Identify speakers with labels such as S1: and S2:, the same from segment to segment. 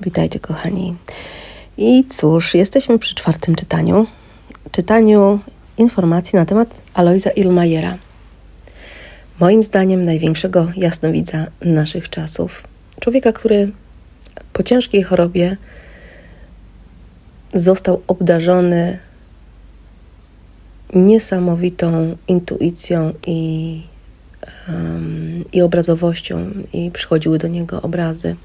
S1: Witajcie, kochani. I cóż, jesteśmy przy czwartym czytaniu. Czytaniu informacji na temat Aloisa Ilmajera. Moim zdaniem największego jasnowidza naszych czasów. Człowieka, który po ciężkiej chorobie został obdarzony niesamowitą intuicją i, um, i obrazowością, i przychodziły do niego obrazy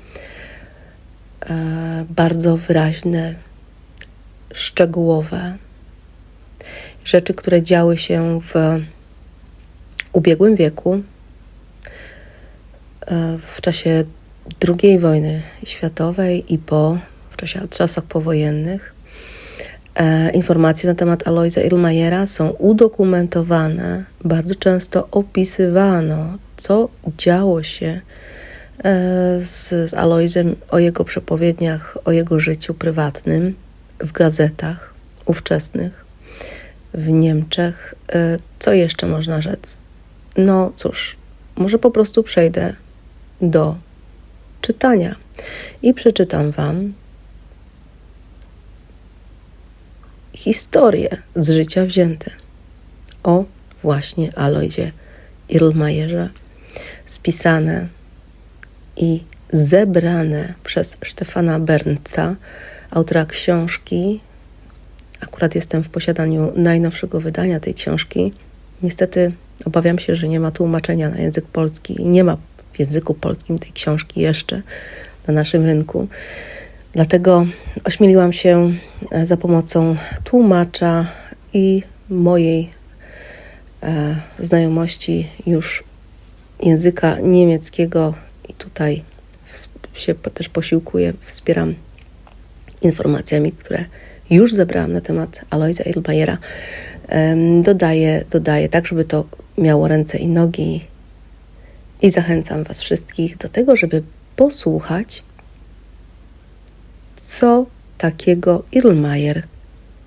S1: bardzo wyraźne, szczegółowe. Rzeczy, które działy się w ubiegłym wieku, e, w czasie II wojny światowej i po, w czasie, czasach powojennych. E, informacje na temat Aloisa Ilmajera są udokumentowane, bardzo często opisywano, co działo się e, z, z Aloisem, o jego przepowiedniach, o jego życiu prywatnym w gazetach ówczesnych, w Niemczech. E, co jeszcze można rzec? No cóż, może po prostu przejdę do czytania i przeczytam Wam historie z życia wzięte o właśnie Aloizie Irlmajerze, spisane i zebrane przez Stefana Bernca, autora książki. Akurat jestem w posiadaniu najnowszego wydania tej książki. Niestety obawiam się, że nie ma tłumaczenia na język polski i nie ma w języku polskim tej książki jeszcze na naszym rynku. Dlatego ośmieliłam się e, za pomocą tłumacza i mojej e, znajomości już języka niemieckiego i tutaj się też posiłkuję, wspieram informacjami, które już zebrałam na temat Aloisa Ilmajera. Dodaję, dodaję tak, żeby to miało ręce i nogi i zachęcam Was wszystkich do tego, żeby posłuchać co takiego Irlmajer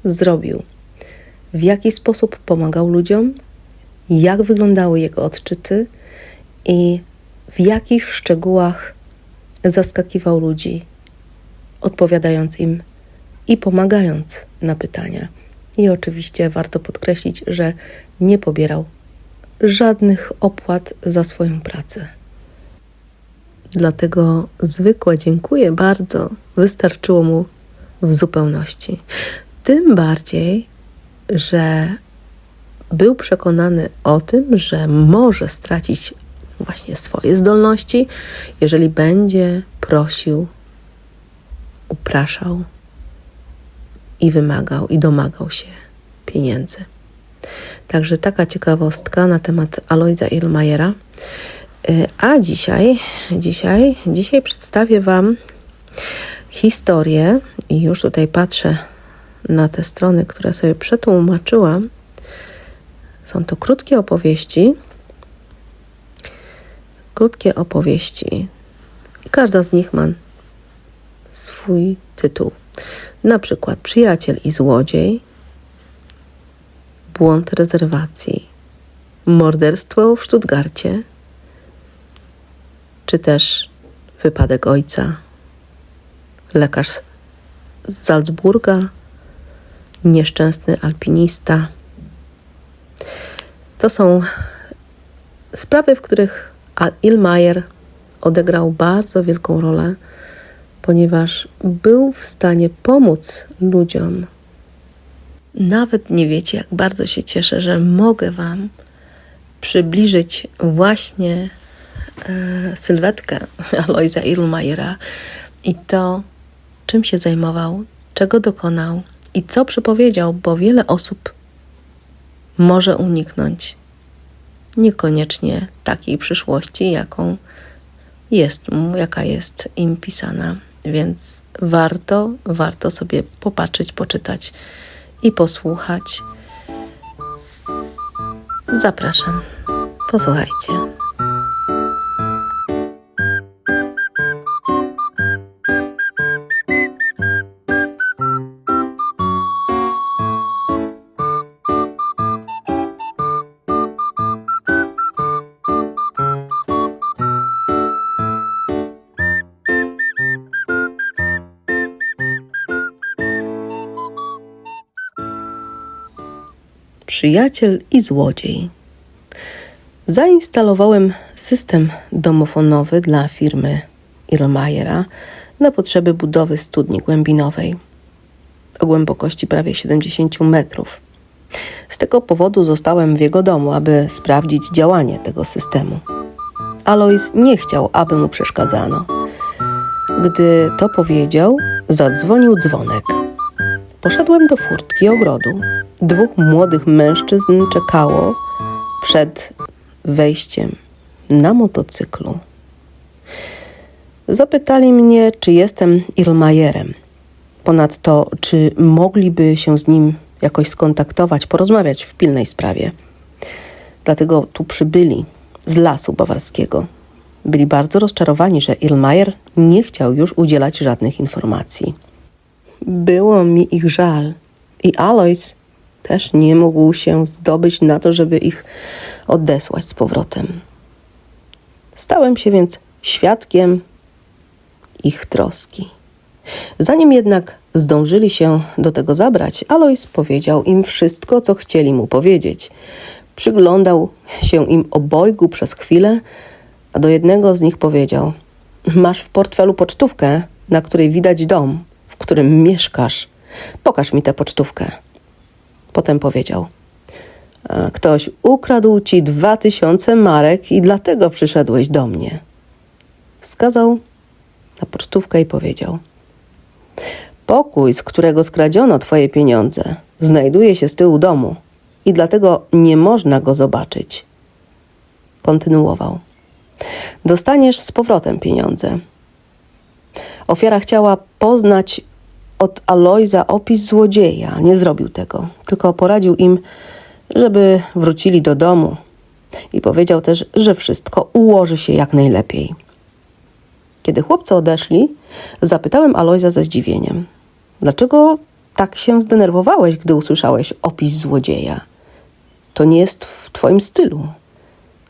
S1: zrobił, w jaki sposób pomagał ludziom, jak wyglądały jego odczyty i w jakich szczegółach zaskakiwał ludzi, odpowiadając im i pomagając na pytania. I oczywiście warto podkreślić, że nie pobierał żadnych opłat za swoją pracę. Dlatego zwykłe dziękuję bardzo wystarczyło mu w zupełności. Tym bardziej, że był przekonany o tym, że może stracić właśnie swoje zdolności, jeżeli będzie prosił, upraszał i wymagał i domagał się pieniędzy. Także taka ciekawostka na temat Aloisa Ilmajera. Y, a dzisiaj, dzisiaj, dzisiaj przedstawię Wam historię i już tutaj patrzę na te strony, które sobie przetłumaczyłam. Są to krótkie opowieści. Krótkie opowieści. I każda z nich ma swój tytuł. Na przykład Przyjaciel i złodziej, Błąd rezerwacji, Morderstwo w Stuttgarcie, czy też wypadek ojca, lekarz z Salzburga, nieszczęsny alpinista. To są sprawy, w których Ilmayer odegrał bardzo wielką rolę, ponieważ był w stanie pomóc ludziom. Nawet nie wiecie, jak bardzo się cieszę, że mogę Wam przybliżyć właśnie e, sylwetkę Aloisa Ilmajera i to, czym się zajmował, czego dokonał i co przepowiedział, bo wiele osób może uniknąć niekoniecznie takiej przyszłości, jaką jest, jaka jest im pisana. Więc warto, warto sobie popatrzeć, poczytać i posłuchać. Zapraszam. Posłuchajcie. Przyjaciel i złodziej. Zainstalowałem system domofonowy dla firmy Irlmayera na potrzeby budowy studni głębinowej o głębokości prawie 70 metrów. Z tego powodu zostałem w jego domu, aby sprawdzić działanie tego systemu. Alois nie chciał, aby mu przeszkadzano. Gdy to powiedział, zadzwonił dzwonek. Poszedłem do furtki ogrodu. Dwóch młodych mężczyzn czekało przed wejściem na motocyklu. Zapytali mnie, czy jestem Irlmajerem. Ponadto, czy mogliby się z nim jakoś skontaktować, porozmawiać w pilnej sprawie. Dlatego tu przybyli z lasu bawarskiego. Byli bardzo rozczarowani, że Irlmajer nie chciał już udzielać żadnych informacji. Było mi ich żal i Alois też nie mógł się zdobyć na to, żeby ich odesłać z powrotem. Stałem się więc świadkiem ich troski. Zanim jednak zdążyli się do tego zabrać, Alois powiedział im wszystko, co chcieli mu powiedzieć. Przyglądał się im obojgu przez chwilę, a do jednego z nich powiedział: Masz w portfelu pocztówkę, na której widać dom, w którym mieszkasz. Pokaż mi tę pocztówkę. Potem powiedział: Ktoś ukradł ci dwa tysiące marek i dlatego przyszedłeś do mnie. Wskazał na pocztówkę i powiedział: Pokój, z którego skradziono twoje pieniądze, znajduje się z tyłu domu i dlatego nie można go zobaczyć. Kontynuował. Dostaniesz z powrotem pieniądze. Ofiara chciała poznać od Alojza opis złodzieja. Nie zrobił tego, tylko poradził im, żeby wrócili do domu i powiedział też, że wszystko ułoży się jak najlepiej. Kiedy chłopcy odeszli, zapytałem Alojza ze zdziwieniem: Dlaczego tak się zdenerwowałeś, gdy usłyszałeś opis złodzieja? To nie jest w twoim stylu.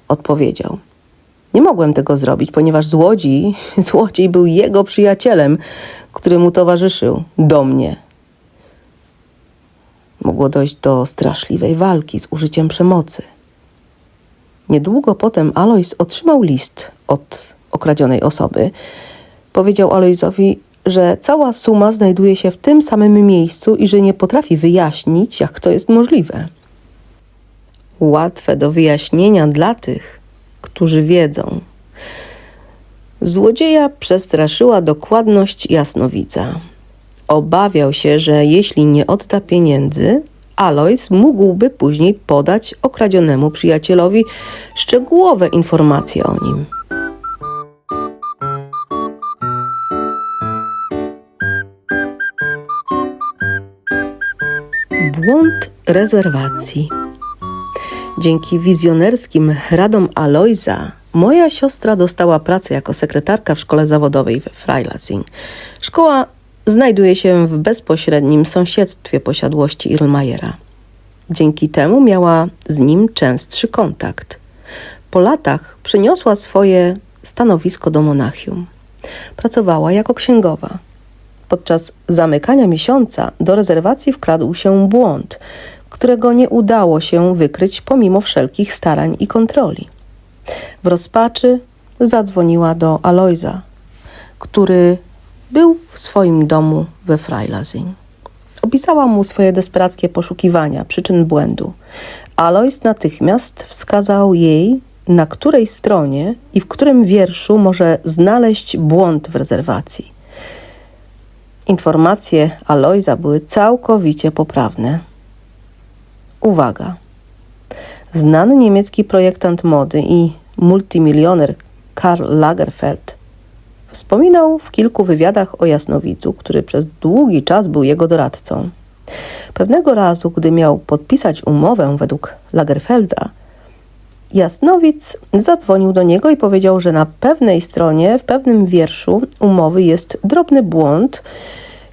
S1: Odpowiedział. Nie mogłem tego zrobić, ponieważ złodziej, złodziej był jego przyjacielem, który mu towarzyszył do mnie. Mogło dojść do straszliwej walki z użyciem przemocy. Niedługo potem Alois otrzymał list od okradzionej osoby. Powiedział Aloisowi, że cała suma znajduje się w tym samym miejscu i że nie potrafi wyjaśnić, jak to jest możliwe. Łatwe do wyjaśnienia dla tych, którzy wiedzą. Złodzieja przestraszyła dokładność jasnowidza. Obawiał się, że jeśli nie odda pieniędzy, Alois mógłby później podać okradzionemu przyjacielowi szczegółowe informacje o nim. Błąd rezerwacji. Dzięki wizjonerskim radom Aloisa moja siostra dostała pracę jako sekretarka w szkole zawodowej we Freilassing. Szkoła znajduje się w bezpośrednim sąsiedztwie posiadłości Irlmajera. Dzięki temu miała z nim częstszy kontakt. Po latach przeniosła swoje stanowisko do Monachium. Pracowała jako księgowa. Podczas zamykania miesiąca do rezerwacji wkradł się błąd, którego nie udało się wykryć pomimo wszelkich starań i kontroli. W rozpaczy zadzwoniła do Alojza, który był w swoim domu we Freilassing. Opisała mu swoje desperackie poszukiwania przyczyn błędu. Alois natychmiast wskazał jej, na której stronie i w którym wierszu może znaleźć błąd w rezerwacji. Informacje Alojza były całkowicie poprawne. Uwaga! Znany niemiecki projektant mody i multimilioner Karl Lagerfeld wspominał w kilku wywiadach o jasnowidzu, który przez długi czas był jego doradcą. Pewnego razu, gdy miał podpisać umowę według Lagerfelda, Jasnowic zadzwonił do niego i powiedział, że na pewnej stronie, w pewnym wierszu umowy jest drobny błąd,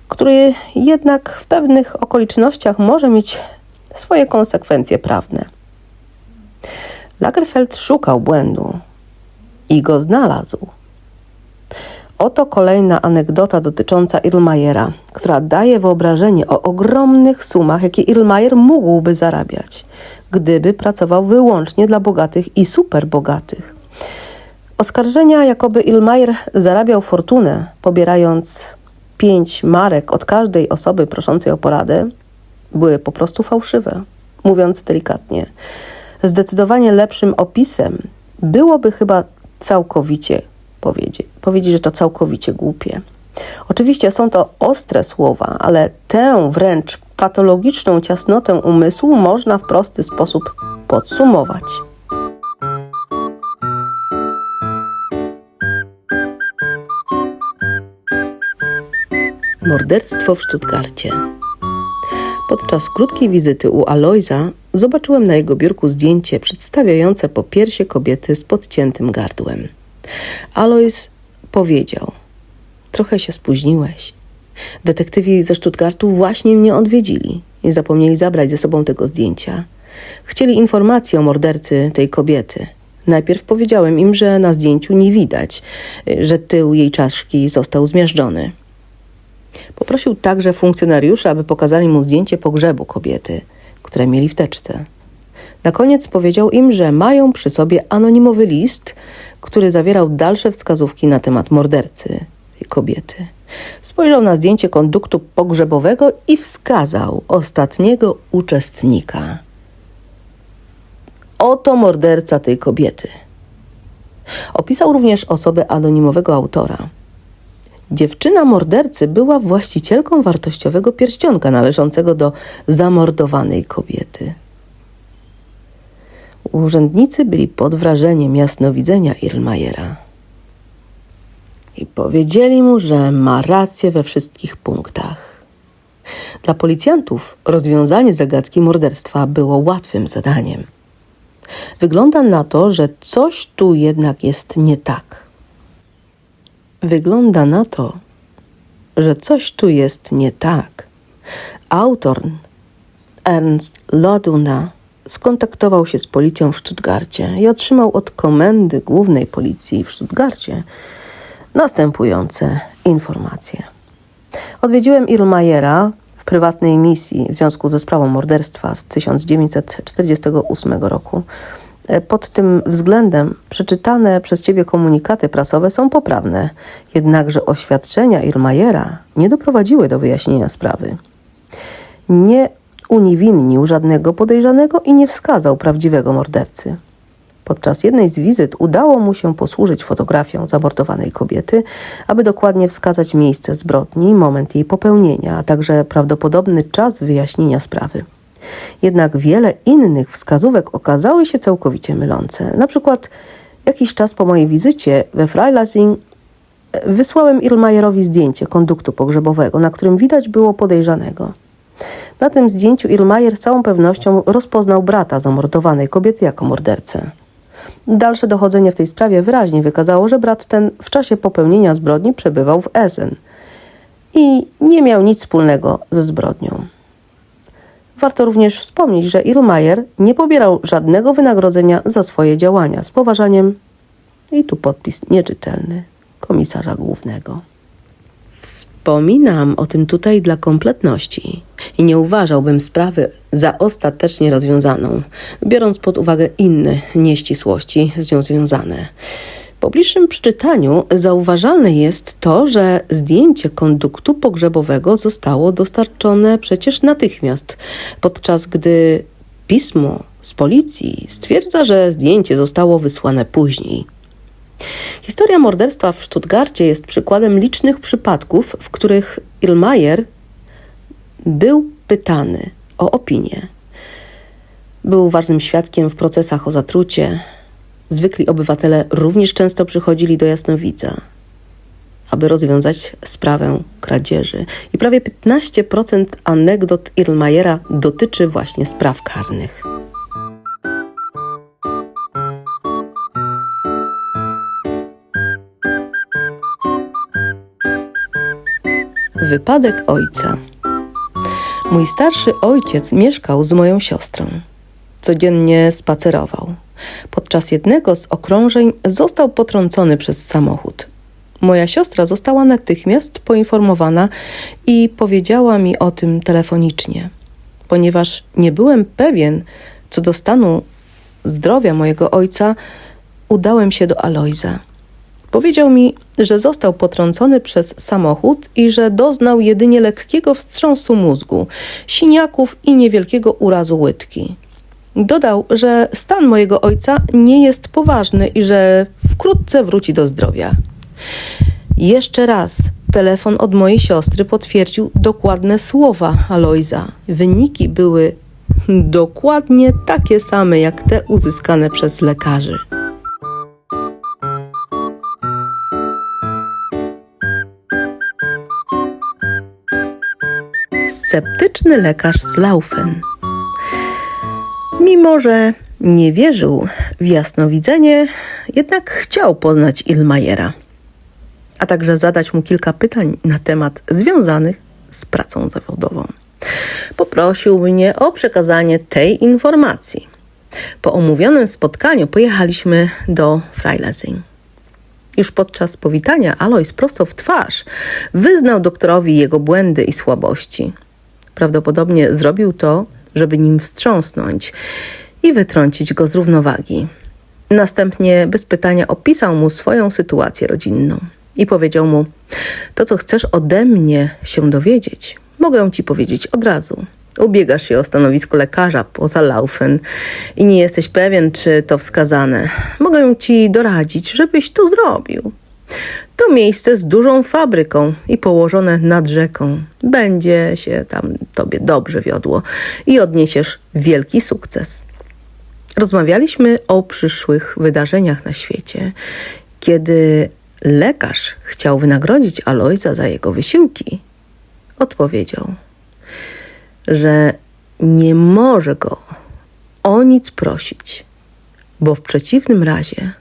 S1: który jednak w pewnych okolicznościach może mieć swoje konsekwencje prawne. Lagerfeld szukał błędu i go znalazł. Oto kolejna anegdota dotycząca Irlmajera, która daje wyobrażenie o ogromnych sumach, jakie Irlmajer mógłby zarabiać, gdyby pracował wyłącznie dla bogatych i superbogatych. Oskarżenia, jakoby Ilmajer zarabiał fortunę, pobierając pięć marek od każdej osoby proszącej o poradę, były po prostu fałszywe, mówiąc delikatnie. Zdecydowanie lepszym opisem byłoby chyba całkowicie powiedzieć, powiedzieć, że to całkowicie głupie. Oczywiście są to ostre słowa, ale tę wręcz patologiczną ciasnotę umysłu można w prosty sposób podsumować. Morderstwo w Stuttgarcie. Podczas krótkiej wizyty u Alojza zobaczyłem na jego biurku zdjęcie przedstawiające popiersie kobiety z podciętym gardłem. Alois powiedział: Trochę się spóźniłeś. Detektywi ze Stuttgartu właśnie mnie odwiedzili i zapomnieli zabrać ze sobą tego zdjęcia. Chcieli informacji o mordercy tej kobiety. Najpierw powiedziałem im, że na zdjęciu nie widać, że tył jej czaszki został zmiażdżony. Poprosił także funkcjonariuszy, aby pokazali mu zdjęcie pogrzebu kobiety, które mieli w teczce. Na koniec powiedział im, że mają przy sobie anonimowy list, który zawierał dalsze wskazówki na temat mordercy kobiety. Spojrzał na zdjęcie konduktu pogrzebowego i wskazał ostatniego uczestnika. Oto morderca tej kobiety. Opisał również osobę anonimowego autora. Dziewczyna mordercy była właścicielką wartościowego pierścionka należącego do zamordowanej kobiety. Urzędnicy byli pod wrażeniem jasnowidzenia Irlmajera i powiedzieli mu, że ma rację we wszystkich punktach. Dla policjantów rozwiązanie zagadki morderstwa było łatwym zadaniem. Wygląda na to, że coś tu jednak jest nie tak. Wygląda na to, że coś tu jest nie tak. Autor Ernst Loduna skontaktował się z policją w Stuttgarcie i otrzymał od komendy głównej policji w Stuttgarcie następujące informacje. Odwiedziłem Irlmajera w prywatnej misji w związku ze sprawą morderstwa z 1948 roku. E, pod tym względem przeczytane przez Ciebie komunikaty prasowe są poprawne, jednakże oświadczenia Irmajera nie doprowadziły do wyjaśnienia sprawy. Nie uniewinnił żadnego podejrzanego i nie wskazał prawdziwego mordercy. Podczas jednej z wizyt udało mu się posłużyć fotografią zamordowanej kobiety, aby dokładnie wskazać miejsce zbrodni, moment jej popełnienia, a także prawdopodobny czas wyjaśnienia sprawy. Jednak wiele innych wskazówek okazały się całkowicie mylące. Na przykład jakiś czas po mojej wizycie we Freilassing wysłałem Irlmajerowi zdjęcie konduktu pogrzebowego, na którym widać było podejrzanego. Na tym zdjęciu Irlmajer z całą pewnością rozpoznał brata zamordowanej kobiety jako mordercę. Dalsze dochodzenie w tej sprawie wyraźnie wykazało, że brat ten w czasie popełnienia zbrodni przebywał w Essen i nie miał nic wspólnego ze zbrodnią. Warto również wspomnieć, że Irlmajer nie pobierał żadnego wynagrodzenia za swoje działania. Z poważaniem, i tu podpis nieczytelny, komisarza głównego. Wspominam o tym tutaj dla kompletności i nie uważałbym sprawy za ostatecznie rozwiązaną, biorąc pod uwagę inne nieścisłości z nią związane. Po bliższym przeczytaniu zauważalne jest to, że zdjęcie konduktu pogrzebowego zostało dostarczone przecież natychmiast, podczas gdy pismo z policji stwierdza, że zdjęcie zostało wysłane później. Historia morderstwa w Stuttgarcie jest przykładem licznych przypadków, w których Ilmajer był pytany o opinię. Był ważnym świadkiem w procesach o zatrucie. Zwykli obywatele również często przychodzili do jasnowidza, aby rozwiązać sprawę kradzieży. I prawie 15% anegdot Irlmajera dotyczy właśnie spraw karnych. Wypadek ojca. Mój starszy ojciec mieszkał z moją siostrą. Codziennie spacerował. Podczas jednego z okrążeń został potrącony przez samochód. Moja siostra została natychmiast poinformowana i powiedziała mi o tym telefonicznie, ponieważ nie byłem pewien co do stanu zdrowia mojego ojca, udałem się do Alojza. Powiedział mi, że został potrącony przez samochód i że doznał jedynie lekkiego wstrząsu mózgu, siniaków i niewielkiego urazu łydki. Dodał, że stan mojego ojca nie jest poważny i że wkrótce wróci do zdrowia. Jeszcze raz telefon od mojej siostry potwierdził dokładne słowa Alojza. Wyniki były dokładnie takie same jak te uzyskane przez lekarzy. Sceptyczny lekarz z Laufen. Mimo, że nie wierzył w jasnowidzenie, jednak chciał poznać Ilmajera, a także zadać mu kilka pytań na temat związanych z pracą zawodową. Poprosił mnie o przekazanie tej informacji. Po omówionym spotkaniu pojechaliśmy do Freilesing. Już podczas powitania Alois prosto w twarz wyznał doktorowi jego błędy i słabości. Prawdopodobnie zrobił to, żeby nim wstrząsnąć i wytrącić go z równowagi. Następnie bez pytania opisał mu swoją sytuację rodzinną i powiedział mu: To, co chcesz ode mnie się dowiedzieć, mogę ci powiedzieć od razu. Ubiegasz się o stanowisko lekarza poza Laufen i nie jesteś pewien, czy to wskazane. Mogę ci doradzić, żebyś to zrobił. To miejsce z dużą fabryką i położone nad rzeką. Będzie się tam tobie dobrze wiodło i odniesiesz wielki sukces. Rozmawialiśmy o przyszłych wydarzeniach na świecie. Kiedy lekarz chciał wynagrodzić Alojza za jego wysiłki, odpowiedział, że nie może go o nic prosić, bo w przeciwnym razie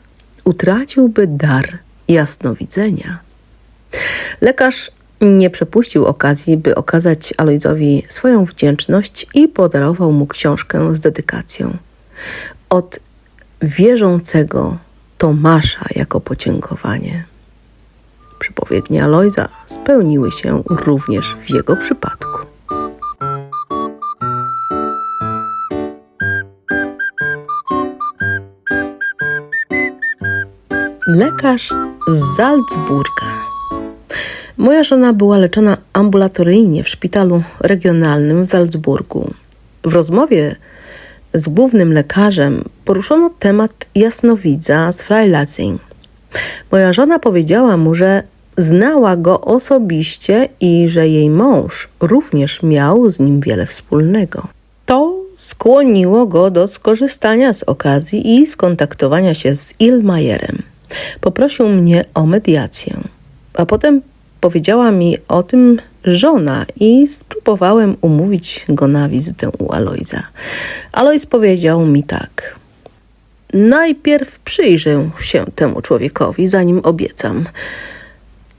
S1: utraciłby dar jasnowidzenia. Lekarz nie przepuścił okazji, by okazać Alojzowi swoją wdzięczność i podarował mu książkę z dedykacją. Od wierzącego Tomasza jako podziękowanie. Przypowiednie Alojza spełniły się również w jego przypadku. Lekarz z Salzburga. Moja żona była leczona ambulatoryjnie w szpitalu regionalnym w Salzburgu. W rozmowie z głównym lekarzem poruszono temat jasnowidza z Freilassing. Moja żona powiedziała mu, że znała go osobiście i że jej mąż również miał z nim wiele wspólnego. To skłoniło go do skorzystania z okazji i skontaktowania się z Ilmajerem. Poprosił mnie o mediację, a potem powiedziała mi o tym żona i spróbowałem umówić go na wizytę u Alojza. Alojz powiedział mi tak. Najpierw przyjrzę się temu człowiekowi, zanim obiecam.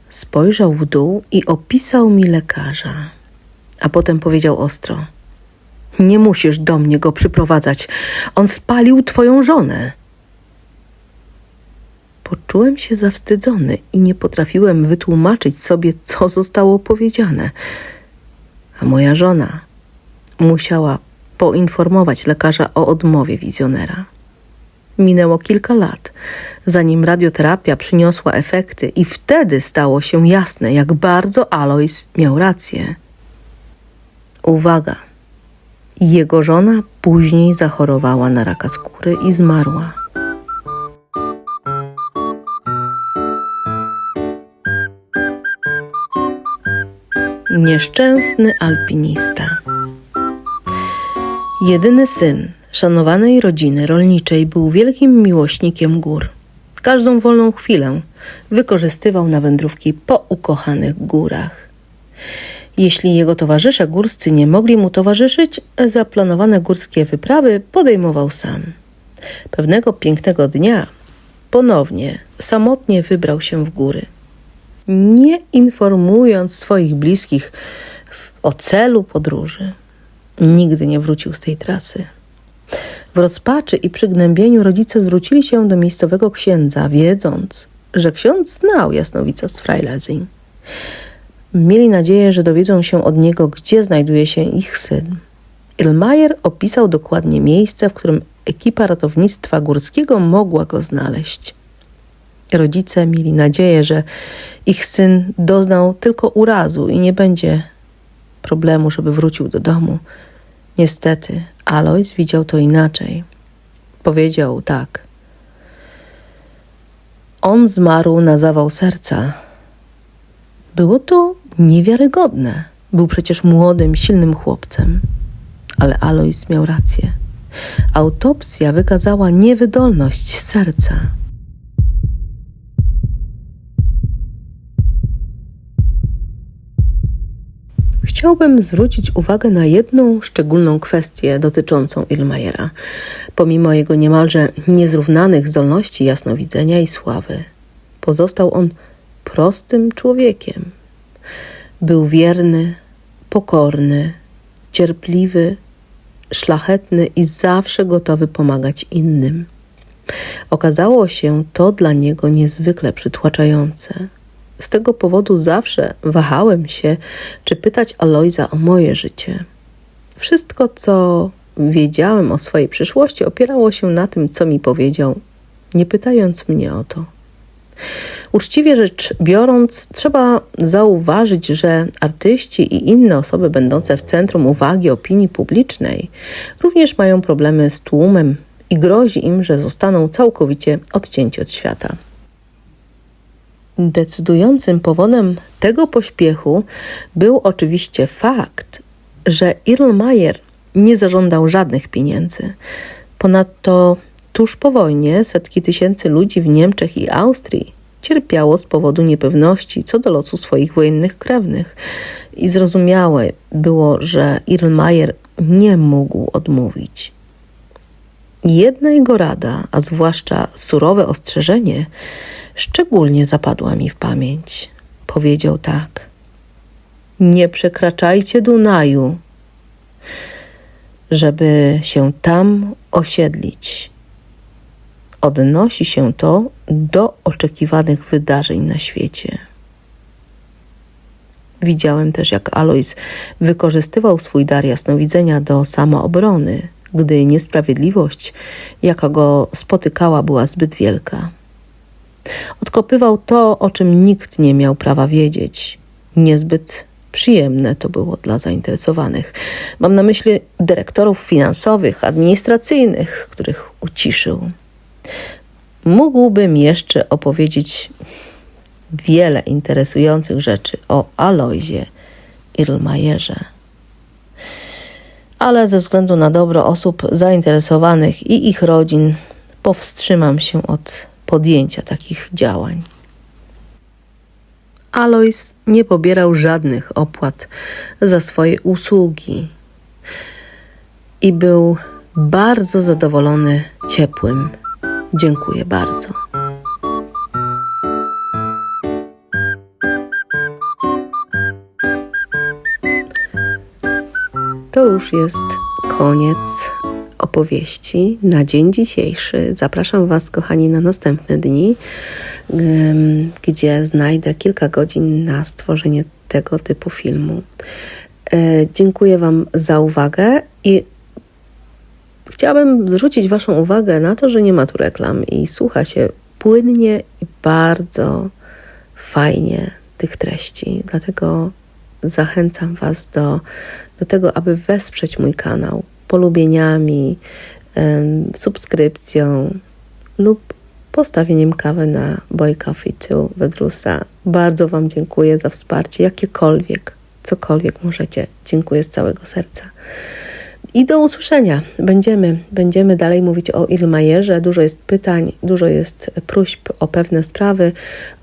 S1: Spojrzał w dół i opisał mi lekarza, a potem powiedział ostro: Nie musisz do mnie go przyprowadzać. On spalił twoją żonę. Poczułem się zawstydzony i nie potrafiłem wytłumaczyć sobie, co zostało powiedziane. A moja żona musiała poinformować lekarza o odmowie wizjonera. Minęło kilka lat, zanim radioterapia przyniosła efekty, i wtedy stało się jasne, jak bardzo Alois miał rację. Uwaga! Jego żona później zachorowała na raka skóry i zmarła. Nieszczęsny alpinista. Jedyny syn szanowanej rodziny rolniczej był wielkim miłośnikiem gór. Każdą wolną chwilę wykorzystywał na wędrówki po ukochanych górach. Jeśli jego towarzysze górscy nie mogli mu towarzyszyć, zaplanowane górskie wyprawy podejmował sam. Pewnego pięknego dnia ponownie samotnie wybrał się w góry nie informując swoich bliskich o celu podróży. Nigdy nie wrócił z tej trasy. W rozpaczy i przygnębieniu rodzice zwrócili się do miejscowego księdza, wiedząc, że ksiądz znał jasnowica z Freilesing. Mieli nadzieję, że dowiedzą się od niego, gdzie znajduje się ich syn. Ilmajer opisał dokładnie miejsce, w którym ekipa ratownictwa górskiego mogła go znaleźć. Rodzice mieli nadzieję, że ich syn doznał tylko urazu i nie będzie problemu, żeby wrócił do domu. Niestety, Alois widział to inaczej. Powiedział tak. On zmarł na zawał serca. Było to niewiarygodne. Był przecież młodym, silnym chłopcem. Ale Alois miał rację. Autopsja wykazała niewydolność serca. Chciałbym zwrócić uwagę na jedną szczególną kwestię dotyczącą Ilmajera, pomimo jego niemalże niezrównanych zdolności jasnowidzenia i sławy. Pozostał on prostym człowiekiem. Był wierny, pokorny, cierpliwy, szlachetny i zawsze gotowy pomagać innym. Okazało się to dla niego niezwykle przytłaczające. Z tego powodu zawsze wahałem się, czy pytać Alojza o moje życie. Wszystko, co wiedziałem o swojej przyszłości, opierało się na tym, co mi powiedział, nie pytając mnie o to. Uczciwie rzecz biorąc, trzeba zauważyć, że artyści i inne osoby będące w centrum uwagi opinii publicznej również mają problemy z tłumem i grozi im, że zostaną całkowicie odcięci od świata. Decydującym powodem tego pośpiechu był oczywiście fakt, że Irlmajer nie zażądał żadnych pieniędzy. Ponadto tuż po wojnie setki tysięcy ludzi w Niemczech i Austrii cierpiało z powodu niepewności co do losu swoich wojennych krewnych i zrozumiałe było, że Irlmajer nie mógł odmówić. Jedna jego rada, a zwłaszcza surowe ostrzeżenie, szczególnie zapadła mi w pamięć. Powiedział tak: Nie przekraczajcie Dunaju, żeby się tam osiedlić. Odnosi się to do oczekiwanych wydarzeń na świecie. Widziałem też, jak Alois wykorzystywał swój dar jasnowidzenia do samoobrony, gdy niesprawiedliwość, jaka go spotykała, była zbyt wielka. Odkopywał to, o czym nikt nie miał prawa wiedzieć. Niezbyt przyjemne to było dla zainteresowanych. Mam na myśli dyrektorów finansowych, administracyjnych, których uciszył. Mógłbym jeszcze opowiedzieć wiele interesujących rzeczy o Alojzie Irlmajerze. Ale ze względu na dobro osób zainteresowanych i ich rodzin powstrzymam się od podjęcia takich działań. Alois nie pobierał żadnych opłat za swoje usługi i był bardzo zadowolony ciepłym. Dziękuję bardzo. To już jest koniec opowieści na dzień dzisiejszy. Zapraszam Was, kochani, na następne dni, gdzie znajdę kilka godzin na stworzenie tego typu filmu. E, dziękuję Wam za uwagę i chciałabym zwrócić Waszą uwagę na to, że nie ma tu reklam i słucha się płynnie i bardzo fajnie tych treści. Dlatego zachęcam Was do, do tego, aby wesprzeć mój kanał polubieniami, subskrypcją lub postawieniem kawy na Boy Coffee 2 Wedrusa. Bardzo Wam dziękuję za wsparcie, jakiekolwiek, cokolwiek możecie. Dziękuję z całego serca. I do usłyszenia. Będziemy, będziemy dalej mówić o Ilmajerze. Dużo jest pytań, dużo jest próśb o pewne sprawy.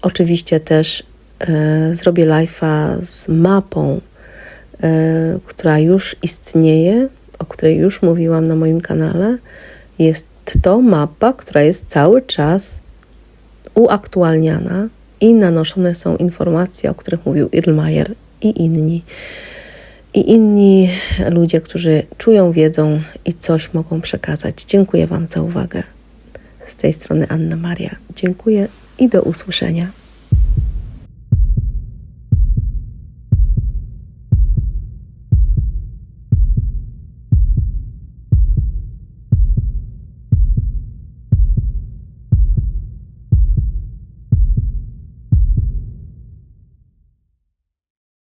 S1: Oczywiście też e, zrobię live'a z mapą, e, która już istnieje, o której już mówiłam na moim kanale, jest to mapa, która jest cały czas uaktualniana i nanoszone są informacje, o których mówił Irlmajer i inni. I inni ludzie, którzy czują, wiedzą i coś mogą przekazać. Dziękuję Wam za uwagę. Z tej strony Anna Maria. Dziękuję i do usłyszenia.